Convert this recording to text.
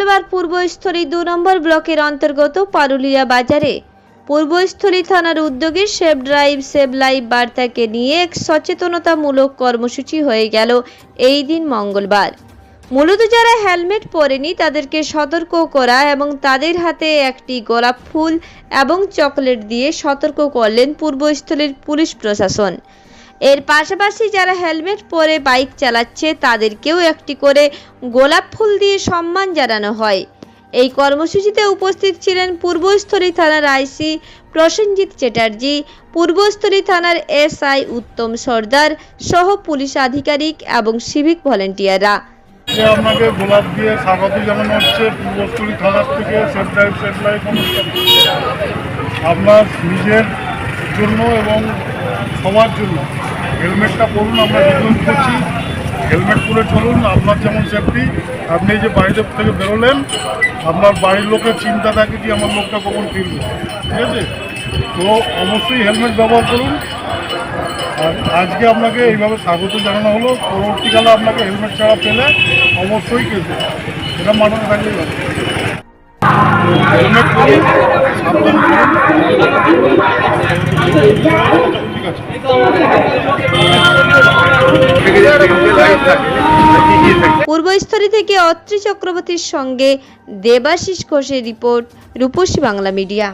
মঙ্গলবার পূর্বস্থলী দু নম্বর ব্লকের অন্তর্গত পারুলিয়া বাজারে পূর্বস্থলী থানার উদ্যোগে সেভ ড্রাইভ সেভ লাইভ বার্তাকে নিয়ে এক সচেতনতামূলক কর্মসূচি হয়ে গেল এই দিন মঙ্গলবার। মূলত যারা হেলমেট পরেনি তাদেরকে সতর্ক করা এবং তাদের হাতে একটি গোলাপ ফুল এবং চকলেট দিয়ে সতর্ক করলেন পূর্বস্থলীর পুলিশ প্রশাসন। এর পাশাপাশি যারা হেলমেট পরে বাইক চালাচ্ছে, তাদেরকেও একটি করে গোলাপ ফুল দিয়ে সম্মান জানানো হয়। এই কর্মসূচিতে উপস্থিত ছিলেন পূর্বস্থলী থানার আইসি প্রসেনজিৎ চ্যাটার্জি, পূর্বস্থলী থানার এসআই উত্তম সর্দার সহ পুলিশ আধিকারিক এবং সিভিক ভলেন্টিয়াররা। আপনাকে গোলাপ দিয়ে স্বাগত জানানো হচ্ছে পূর্বস্থলী থানার থেকে আপনার নিজের জন্য এবং সবার জন্য। হেলমেটটা পরুন, আমরা রিকোয়েস্ট করছি হেলমেট পরে চলুন, আপনার যেমন সেফটি আপনি যে বাড়িতে থেকে বেরোলেন, আপনার বাড়ির লোকের চিন্তা থাকে কি আমার লোকটা কখন ফিরবে? ঠিক আছে? তো অবশ্যই হেলমেট ব্যবহার করুন। আর আজকে আপনাকে এইভাবে স্বাগত জানানো হলো। পরবর্তীকালে আপনাকে হেলমেট ছাড়া পেলে অবশ্যই কেসে এটা মাথায় থাকলেই হবে। হেলমেট করুন আছে। পূর্বস্থলী থেকে অত্রি চক্রবর্তীর সঙ্গে দেবাশিস ঘোষের রিপোর্ট রূপসী বাংলা মিডিয়া।